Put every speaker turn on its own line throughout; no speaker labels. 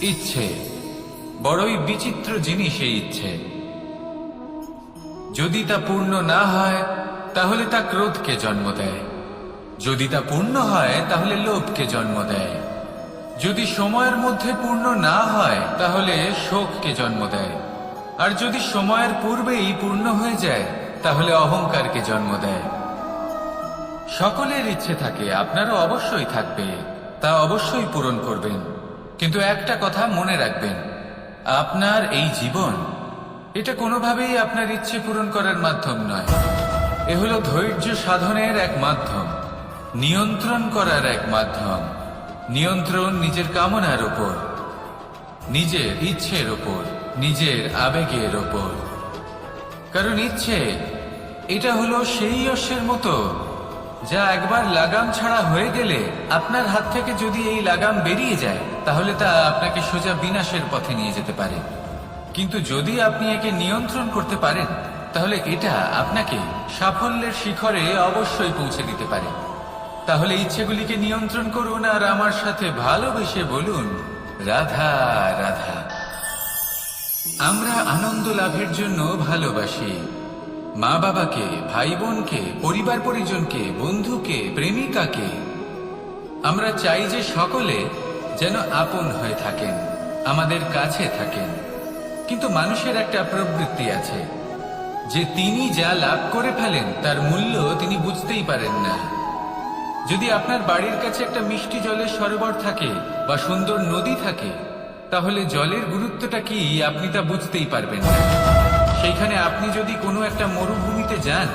ইচ্ছে। বড়ই বিচিত্র জিনিস এই ইচ্ছে। যদি তা পূর্ণ না হয়, তাহলে তা ক্রোধকে জন্ম দেয়। যদি তা পূর্ণ হয়, তাহলে লোভকে জন্ম দেয়। যদি সময়ের মধ্যে পূর্ণ না হয়, তাহলে শোককে জন্ম দেয়। আর যদি সময়ের পূর্বেই পূর্ণ হয়ে যায়, তাহলে অহংকারকে জন্ম দেয়। সকলের ইচ্ছে থাকে, আপনারও অবশ্যই থাকবে, তা অবশ্যই পূরণ করবেন। কিন্তু একটা কথা মনে রাখবেন, আপনার এই জীবন, এটা কোনোভাবেই আপনার ইচ্ছে পূরণ করার মাধ্যম নয়। এ হলো ধৈর্য সাধনের এক মাধ্যম, নিয়ন্ত্রণ করার এক মাধ্যম, নিয়ন্ত্রণ নিজের কামনার ওপর, নিজের ইচ্ছের ওপর, নিজের আবেগের ওপর। কারণ ইচ্ছে, এটা হলো সেই অশ্বের মতো, যা একবার লাগাম ছাড়া হয়ে গেলে আপনার হাত থেকে যদি এই লাগাম বেরিয়ে যায় তাহলে তা আপনাকে সোজা বিনাশের পথে নিয়ে যেতে পারে। কিন্তু যদি আপনি একে নিয়ন্ত্রণ করতে পারেন, তাহলে এটা আপনাকে সাফল্যের শিখরে অবশ্যই পৌঁছে দিতে পারে। তাহলে ইচ্ছেগুলিকে নিয়ন্ত্রণ করুন আর আমার সাথে ভালোবেসে বলুন, রাধা রাধা। আমরা আনন্দ লাভের জন্য ভালোবাসি। মা বাবাকে ভাই বোনকে পরিবার পরিজনকে বন্ধুকে, প্রেমিকাকে। আমরা চাই যে সকলে যেন আপন হয়ে থাকেন, আমাদের কাছে থাকেন। কিন্তু মানুষের একটা প্রবৃত্তি আছে, যে তিনি যা লাভ করে ফেলেন, তার মূল্য তিনি বুঝতেই পারেন না। যদি আপনার বাড়ির কাছে একটা মিষ্টি জলের সরোবর থাকে বা সুন্দর নদী থাকে, তাহলে জলের গুরুত্বটা কি আপনি তা বুঝতেই পারবেন না। সেইখানে আপনি যদি কোনো একটা মরুভূমিতে যান,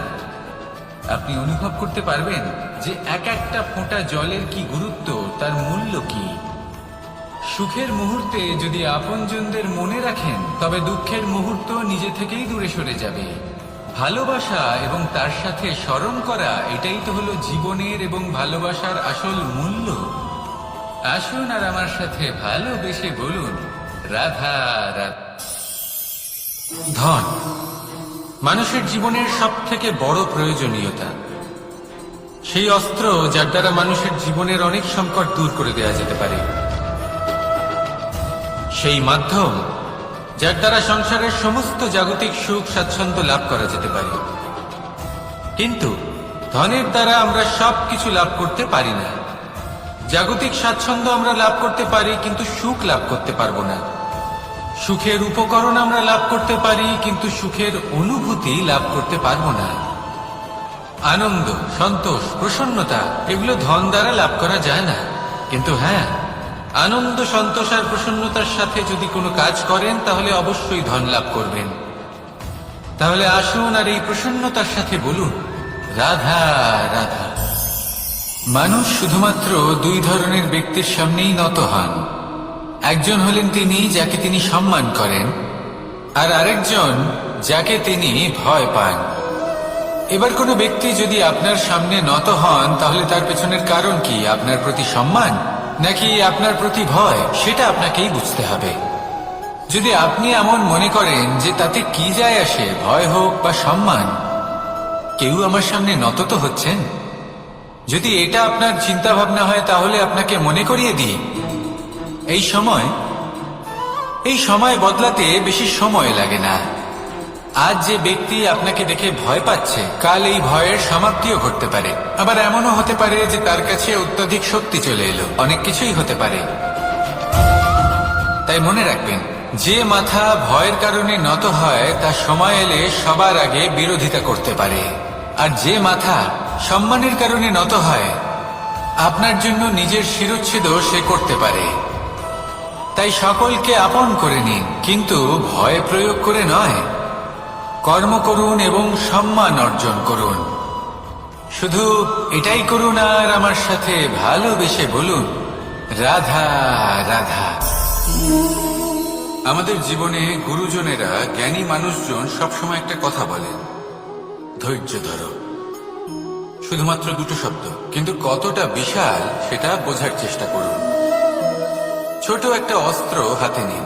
আপনি অনুভব করতে পারবেন যে এক একটা ফোঁটা জলের কি গুরুত্ব, তার মূল্য কি। সুখের মুহূর্তে যদি আপনজনদের মনে রাখেন, তবে দুঃখের মুহূর্ত নিজে থেকেই দূরে সরে যাবে। ভালোবাসা এবং তার সাথে স্মরণ করা, এটাই তো হলো জীবনের এবং ভালোবাসার আসল মূল্য। আসুন আর আমার সাথে ভালোবেসে বলুন, রাধা রাধা। ধন, মানুষের জীবনের সব থেকে বড় প্রয়োজনীয়তা। সেই অস্ত্র যার দ্বারা মানুষের জীবনের অনেক সংকট দূর করে দেওয়া যেতে পারে। সেই মাধ্যম, যার দ্বারা সংসারের সমস্ত জাগতিক সুখ স্বাচ্ছন্দ্য লাভ করা যেতে পারে। কিন্তু ধনের দ্বারা আমরা সব কিছু লাভ করতে পারি না। জাগতিক স্বাচ্ছন্দ্য আমরা লাভ করতে পারি, কিন্তু সুখ লাভ করতে পারব না। সুখের উপকরণ আমরা লাভ করতে পারি, কিন্তু সুখের অনুভূতি লাভ করতে পারব না। আনন্দ, সন্তোষ, প্রসন্নতা, এগুলো ধন দ্বারা লাভ করা যায় না। কিন্তু হ্যাঁ আনন্দ সন্তোষ আর প্রসন্নতার সাথে যদি কোনো কাজ করেন, তাহলে অবশ্যই ধন লাভ করবেন। তাহলে আসুন আর এই প্রসন্নতার সাথে বলুন, রাধা রাধা। মানুষ শুধুমাত্র দুই ধরনের ব্যক্তির সামনেই নত হন। একজন হলেন তিনি, যাকে তিনি সম্মান করেন, আর আরেকজন যাকে তিনি ভয় পান। এবার কোনো ব্যক্তি যদি আপনার সামনে নত হন, তাহলে তার পেছনের কারণ কি? আপনার প্রতি সম্মান? নাকি আপনার প্রতি ভয়? সেটা আপনাকেই বুঝতে হবে। যদি আপনি এমন মনে করেন যে তাতে কি যায় আসে, ভয় হোক বা সম্মান, কেউ আমার সামনে নত তো হচ্ছেন? যদি এটা আপনার চিন্তা ভাবনা হয়, তাহলে আপনাকে মনে করিয়ে দিই। এই সময় এই সময় বদলাতে বেশি সময় লাগে না। আজ যে ব্যক্তি আপনাকে দেখে ভয় পাচ্ছে, কাল এই ভয়ের সমাপ্তিও ঘটতে পারে। আবার এমনও হতে পারে যে তার কাছে অত্যাধিক শক্তি চলে এলো। অনেক কিছুই হতে পারে। তাই মনে রাখবেন, যে মাথা ভয়ের কারণে নত হয়, তা সময় এলে সবার আগে বিরোধিতা করতে পারে। আর যে মাথা সম্মানের কারণে নত হয়, আপনার জন্য নিজের শিরোচ্ছেদও সে করতে পারে। তাই সকলকে আপন করে নিন, কিন্তু ভয় প্রয়োগ করে নয়। কর্ম করুন এবং সম্মান অর্জন করুন। শুধু এটাই করুন আর আমার সাথে ভালোবেসে বলুন, রাধা রাধা। আমাদের জীবনে গুরুজনেরা জ্ঞানী মানুষজন সবসময় একটা কথা বলেন, ধৈর্য ধরো। শুধুমাত্র দুটো শব্দ, কিন্তু কতটা বিশাল সেটা বোঝার চেষ্টা করুন। ছোট একটা অস্ত্র হাতে নিন।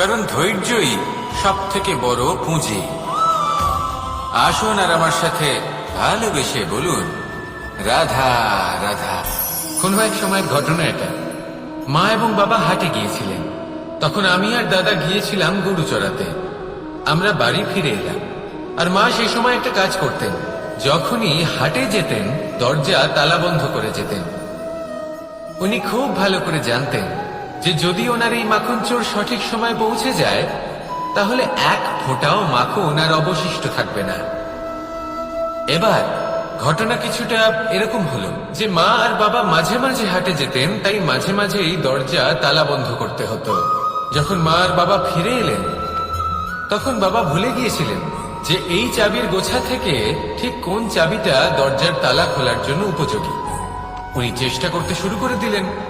কারণ ধৈর্যই সব থেকে বড় পুঁজি। আসুন আর আমার সাথে ভালোবেসে বলুন, রাধা রাধা।
কোনো এক সময়ের ঘটনা এটা। মা এবং বাবা হাটে গিয়েছিলেন। তখন আমি আর দাদা গিয়েছিলাম গরু চড়াতে। আমরা বাড়ি ফিরে এলাম। আর মা সেই সময় একটা কাজ করতেন। যখনই হাটে যেতেন, দরজা তালা বন্ধ করে যেতেন। উনি খুব ভালো করে জানতেন যে যদি ওনার এই মাখন চোর সঠিক সময় পৌঁছে যায়, তাহলে এক ফোঁটাও মাখন আর অবশিষ্ট থাকবে না। এবার, ঘটনা কিছুটা এরকম হলো যে মা আর বাবা মাঝে মাঝে হাটে যেতেন, তাই মাঝে মাঝেই দরজা তালা বন্ধ করতে হতো। যখন মা আর বাবা ফিরে এলেন, তখন বাবা ভুলে গিয়েছিলেন যে এই চাবির গোছা থেকে ঠিক কোন চাবিটা দরজার তালা খোলার জন্য উপযোগী। উনি চেষ্টা করতে শুরু করে দিলেন।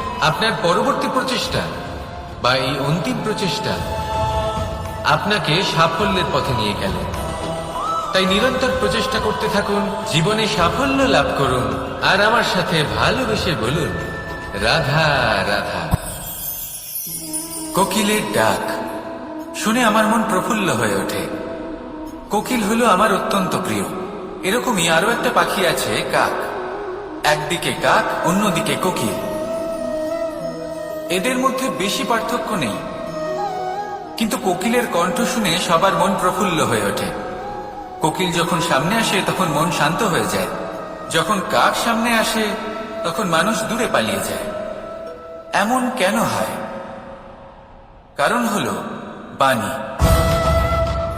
আপনার পরবর্তী প্রচেষ্টা বা এই অন্তিম প্রচেষ্টা আপনাকে সাফল্যের পথে নিয়ে গেল। তাই নিরন্তর প্রচেষ্টা করতে থাকুন, জীবনে সাফল্য লাভ করুন, আর আমার সাথে ভালোবেসে বলুন, রাধা রাধা।
কোকিলের ডাক শুনে আমার মন প্রফুল্ল হয়ে ওঠে। কোকিল হলো আমার অত্যন্ত প্রিয়। এরকমই আরও একটা পাখি আছে, কাক। একদিকে কাক, অন্যদিকে কোকিল। এদের মধ্যে বেশি পার্থক্য নেই। কিন্তু কোকিলের কণ্ঠ শুনে সবার মন প্রফুল্ল হয়ে ওঠে। কোকিল যখন সামনে আসে, তখন মন শান্ত হয়ে যায়। যখন কাক সামনে আসে, তখন মানুষ দূরে পালিয়ে যায়। এমন কেন হয়? কারণ হল বাণী।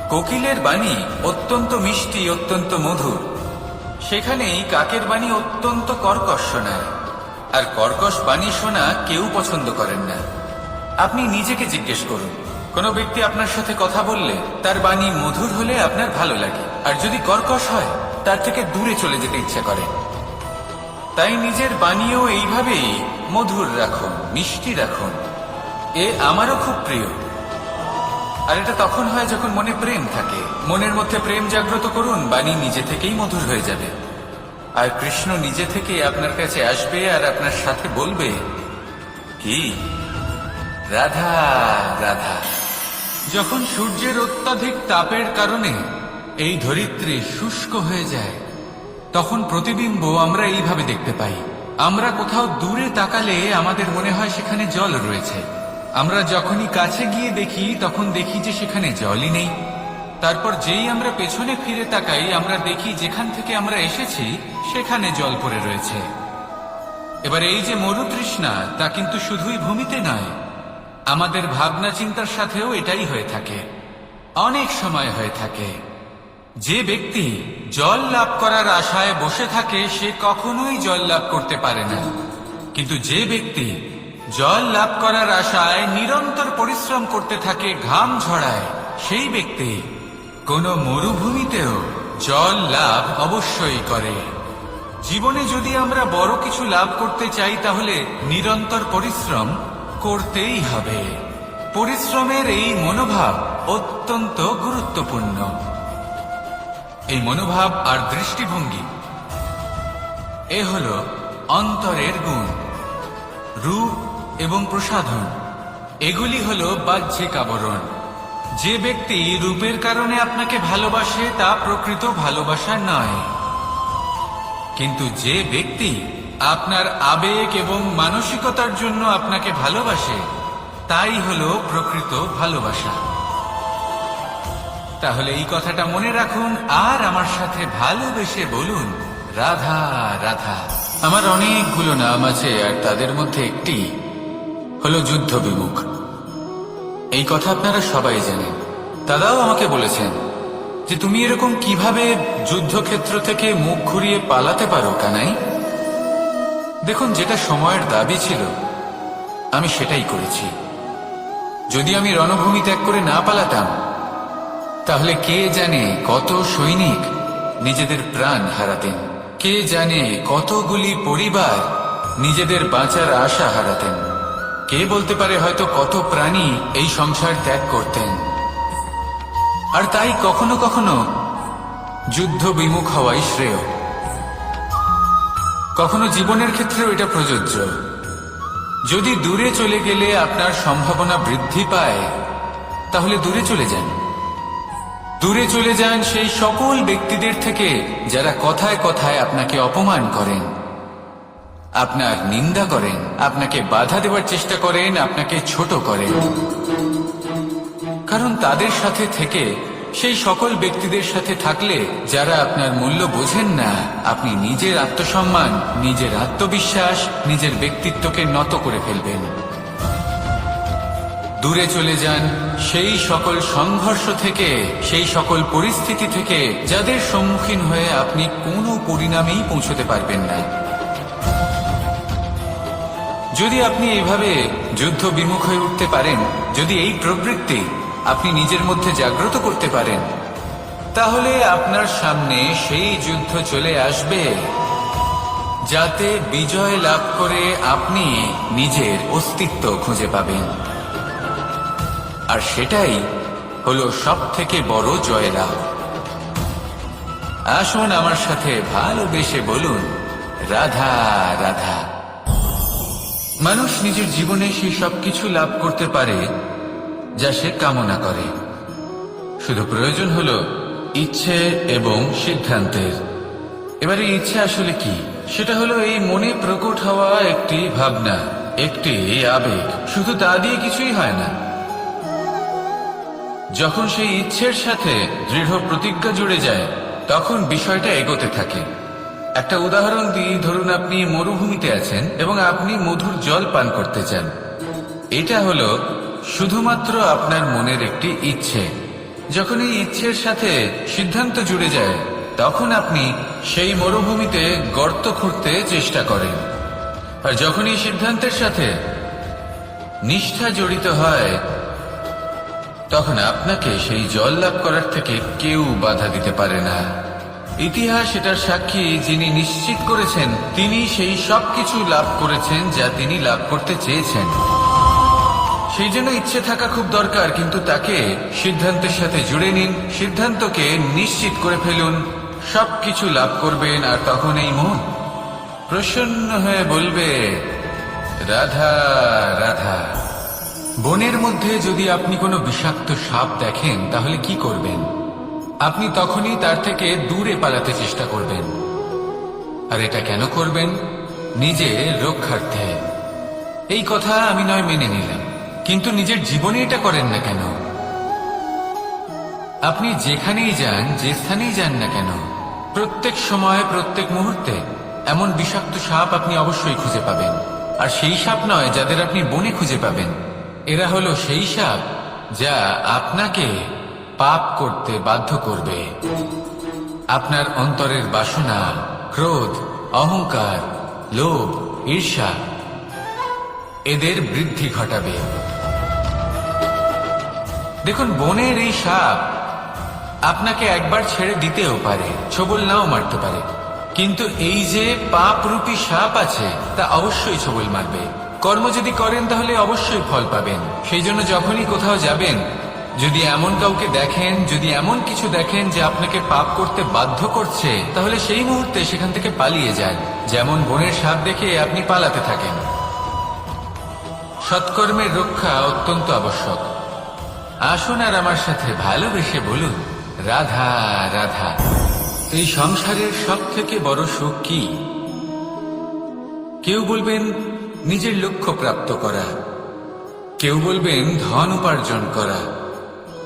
কোকিলের বাণী অত্যন্ত মিষ্টি, অত্যন্ত মধুর। সেখানেই কাকের বাণী অত্যন্ত কর্কশ শোনায়। আর কর্কশ বাণী শোনা কেউ পছন্দ করেন না। আপনি নিজেকে জিজ্ঞেস করুন, কোনো ব্যক্তি আপনার সাথে কথা বললে তার বাণী মধুর হলে আপনার ভালো লাগে, আর যদি কর্কশ হয়, তার থেকে দূরে চলে যেতে ইচ্ছা করে। তাই নিজের বাণীও এইভাবেই মধুর রাখুন, মিষ্টি রাখুন। এ আমারও খুব প্রিয়। আর এটা তখন হয় যখন মনে প্রেম থাকে। মনের মধ্যে প্রেম জাগ্রত করুন, বাণী নিজে থেকেই মধুর হয়ে যাবে। আর কৃষ্ণ নিজে থেকে আপনার কাছে আসবে আর আপনার সাথে বলবে, কি? রাধা রাধা, যখন সূর্যের অত্যাধিক তাপের কারণে এই ধরিত্রী শুষ্ক হয়ে যায়, তখন প্রতিবিম্ব আমরা এইভাবে দেখতে পাই। আমরা কোথাও দূরে তাকালে আমাদের মনে হয় সেখানে জল রয়েছে। আমরা যখনই কাছে গিয়ে দেখি, তখন দেখি যে সেখানে জলই নেই। তারপর যেই আমরা পেছনে ফিরে তাকাই, আমরা দেখি যেখান থেকে আমরা এসেছি, সেখানে জল পড়ে রয়েছে। এবার এই যে মরুতৃষ্ণা, তা কিন্তু শুধুই ভূমিতে নয়, আমাদের ভাবনা চিন্তার সাথেও এটাই হয়ে থাকে। অনেক সময় হয়ে থাকে। যে ব্যক্তি জল লাভ করার আশায় বসে থাকে, সে কখনোই জল লাভ করতে পারে না। কিন্তু যে ব্যক্তি জল লাভ করার আশায় নিরন্তর পরিশ্রম করতে থাকে, ঘাম ঝড়ায় সেই ব্যক্তি কোন মরুভূমিতেও জল লাভ অবশ্যই করে। জীবনে যদি আমরা বড় কিছু লাভ করতে চাই, তাহলে নিরন্তর পরিশ্রম করতেই হবে। পরিশ্রমের এই মনোভাব অত্যন্ত গুরুত্বপূর্ণ। এই মনোভাব আর দৃষ্টিভঙ্গি, এ হল অন্তরের গুণ, রূপ এবং প্রসাধন। এগুলি হল বাহ্যিক আবরণ। যে ব্যক্তি রূপের কারণে আপনাকে ভালোবাসে, তা প্রকৃত ভালোবাসা নয়। কিন্তু যে ব্যক্তি আপনার আবেগ এবং মানসিকতার জন্য আপনাকে ভালোবাসে, তাই হলো প্রকৃত ভালোবাসা। তাহলে এই কথাটা মনে রাখুন, আর আমার সাথে ভালোবেসে বলুন, রাধা রাধা। আমার অনেকগুলো নাম আছে, আর তাদের মধ্যে একটি হলো যুদ্ধ বিমুখ এই কথা আপনারা সবাই জানেন। দাদাও আমাকে বলেছেন যে তুমি এরকম কীভাবে যুদ্ধক্ষেত্র থেকে মুখ ঘুরিয়ে পালাতে পারো, কানাই? দেখুন, যেটা সময়ের দাবি ছিল, আমি সেটাই করেছি। যদি আমি রণভূমি ত্যাগ করে না পালাতাম, তাহলে কে জানে কত সৈনিক নিজেদের প্রাণ হারাতেন? কে জানে কতগুলি পরিবার নিজেদের বাঁচার আশা হারাতেন? কে বলতে পারে হয়তো কত প্রাণী এই সংসার ত্যাগ করতেন। আর তাই কখনো কখনো যুদ্ধ বিমুখ হওয়াই শ্রেয়। কখনো জীবনের ক্ষেত্রেও এটা প্রযোজ্য। যদি দূরে চলে গেলে আপনার সম্ভাবনা বৃদ্ধি পায়, তাহলে দূরে চলে যান। দূরে চলে যান সেই সকল ব্যক্তিদের থেকে যারা কথায় কথায় আপনাকে অপমান করেন। আপনার নিন্দা করেন, আপনাকে বাধা দেওয়ার চেষ্টা করেন, আপনাকে ছোট করেন। কারণ তাদের সাথে থেকে সেই সকল ব্যক্তিদের সাথে থাকলে যারা আপনার মূল্য বোঝেন না, আপনি নিজের আত্মসম্মান, নিজের আত্মবিশ্বাস, নিজের ব্যক্তিত্বকে নত করে ফেলবেন। দূরে চলে যান, সেই সকল সংঘর্ষ থেকে, সেই সকল পরিস্থিতি থেকে, যাদের সম্মুখীন হয়ে আপনি কোনো পরিণামেই পৌঁছতে পারবেন না। যদি আপনি এইভাবে যুদ্ধ বিমুখ হয়ে উঠতে পারেন, যদি এই প্রবৃত্তি আপনি নিজের মধ্যে জাগ্রত করতে পারেন, তাহলে আপনার সামনে সেই যুদ্ধ চলে আসবে যাতে বিজয় লাভ করে আপনি নিজের অস্তিত্ব খুঁজে পাবেন। আর সেটাই হলো সব থেকে বড় জয়লাভ। আসুন আমার সাথে ভালোবেসে বলুন, রাধা রাধা। মানুষ নিজের জীবনে সেই সব কিছু লাভ করতে পারে যা সে কামনা করে। শুধু প্রয়োজন হল ইচ্ছে এবং সিদ্ধান্তের। এবারে ইচ্ছে আসলে কি? সেটা হলো এই মনে প্রকট হওয়া একটি ভাবনা, একটি আবেগ। শুধু তা দিয়ে কিছুই হয় না। যখন সেই ইচ্ছের সাথে দৃঢ় প্রতিজ্ঞা জুড়ে যায়, তখন বিষয়টা এগোতে থাকে। একটা উদাহরণ দিই ধরুন আপনি মরুভূমিতে আছেন এবং আপনি মধুর জল পান করতে চান। এটা হলো শুধুমাত্র আপনার মনের একটি ইচ্ছে। যখন এই ইচ্ছের সাথে সিদ্ধান্ত জুড়ে যায়, তখন আপনি সেই মরুভূমিতে গর্ত খুঁড়তে চেষ্টা করেন। আর যখন এই সিদ্ধান্তের সাথে নিষ্ঠা জড়িত হয়, তখন আপনাকে সেই জল লাভ করার থেকে কেউ বাধা দিতে পারে না। ইতিহাস এটার সাক্ষী যিনি নিশ্চিত করেছেন, তিনি সেই সব কিছু লাভ করেছেন যা তিনি লাভ করতে চেয়েছেন। সেই জন্য ইচ্ছে থাকা খুব দরকার, কিন্তু তাকে সিদ্ধান্তের সাথে জুড়ে নিন, সিদ্ধান্তকে নিশ্চিত করে ফেলুন, সবকিছু লাভ করবেন, আর তখন এই মন প্রসন্ন হয়ে বলবে, রাধা রাধা, বনের মধ্যে যদি আপনি কোনো বিষাক্ত সাপ দেখেন, তাহলে কি করবেন? আপনি তখনই তার থেকে দূরে পালাতে চেষ্টা করবেন। আর এটা কেন করবেন? নিজে রক্ষার্থে। এই কথা আমি নয় মেনে নিলাম, কিন্তু নিজের জীবনে এটা করেন না কেন? আপনি যেখানেই যান, যে স্থানেই যান না কেন, প্রত্যেক সময়, প্রত্যেক মুহূর্তে এমন বিষাক্ত সাপ আপনি অবশ্যই খুঁজে পাবেন। আর সেই সাপ নয় যাদের আপনি বনে খুঁজে পাবেন। এরা হলো সেই সাপ যা আপনাকে পাপ করতে বাধ্য করবে। আপনার অন্তরের বাসনা, ক্রোধ, অহংকার, লোভ, ঈর্ষা, এদের বৃদ্ধি ঘটাবে। দেখুন, বনের এই সাপ আপনাকে একবার ছেড়ে দিতেও পারে, ছবল নাও মারতে পারে। কিন্তু এই যে পাপ রূপী সাপ আছে, তা অবশ্যই ছবল মারবে। কর্ম যদি করেন, তাহলে অবশ্যই ফল পাবেন। সেই জন্য যখনই কোথাও যাবেন যদি এমন কাউকে দেখেন, যদি এমন কিছু দেখেন যে আপনাকে পাপ করতে বাধ্য করছে, তাহলে সেই মুহূর্তে সেখান থেকে পালিয়ে যান। যেমন বনের সাপ দেখে আপনি পালাতে থাকেন। সৎকর্মের রক্ষা অত্যন্ত আবশ্যক। আসুন আর আমার সাথে ভালোবেসে বলুন, রাধা রাধা, এই সংসারের সব থেকে বড় সুখ কি? কেউ বলবেন, নিজের লক্ষ্য প্রাপ্ত করা। কেউ বলবেন, ধন উপার্জন করা।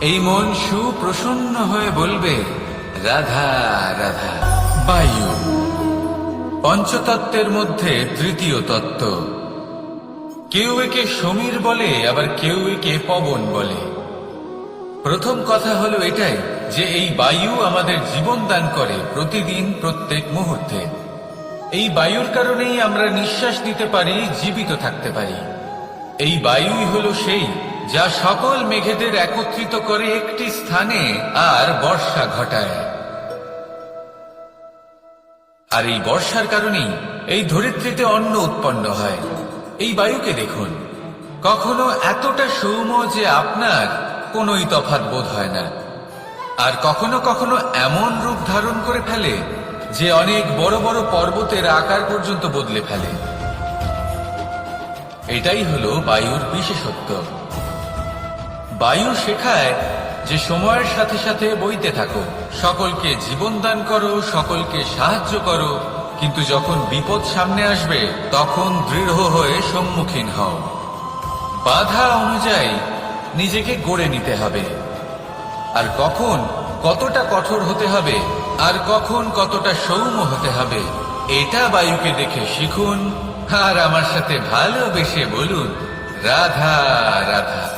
এই মন সুপ্রসন্ন হয়ে বলবে, রাধা রাধা। বায়ু, পঞ্চতত্ত্বের মধ্যে তৃতীয় তত্ত্ব। কেউ একে সমীর বলে, আবার কেউ একে পবন বলে। প্রথম কথা হলো এটাই, যে এই বায়ু আমাদের জীবন দান করে প্রতিদিন, প্রত্যেক মুহূর্তে। এই বায়ুর কারণেই আমরা নিঃশ্বাস নিতে পারি, জীবিত থাকতে পারি। এই বায়ুই হলো সেই যা সকল মেঘেদের একত্রিত করে একটি স্থানে আর বর্ষা ঘটায়। আর এই বর্ষার কারণেই এই ধরিত্রীতে অন্ন উৎপন্ন হয়। এই বায়ুকে দেখুন। কখনো এতটা সৌম্য যে আপনার কোনোই তফাৎ বোধ হয় না। আর কখনো কখনো এমন রূপ ধারণ করে ফেলে যে অনেক বড় বড় পর্বতের আকার পর্যন্ত বদলে ফেলে। এটাই হলো বায়ুর বিশেষত্ব। বায়ু শেখায় যে সময়ের সাথে সাথে বইতে থাকো। সকলকে জীবন দান করো, সকলকে সাহায্য করো। কিন্তু যখন বিপদ সামনে আসবে, তখন দৃঢ় হয়ে সম্মুখীন হও। বাধা অনুযায়ী নিজেকে গড়ে নিতে হবে। আর কখন কতটা কঠোর হতে হবে, আর কখন কতটা সৌম্য হতে হবে, এটা বায়ুকে দেখে শিখুন। আর আমার সাথে ভালোবেসে বলুন, রাধা রাধা।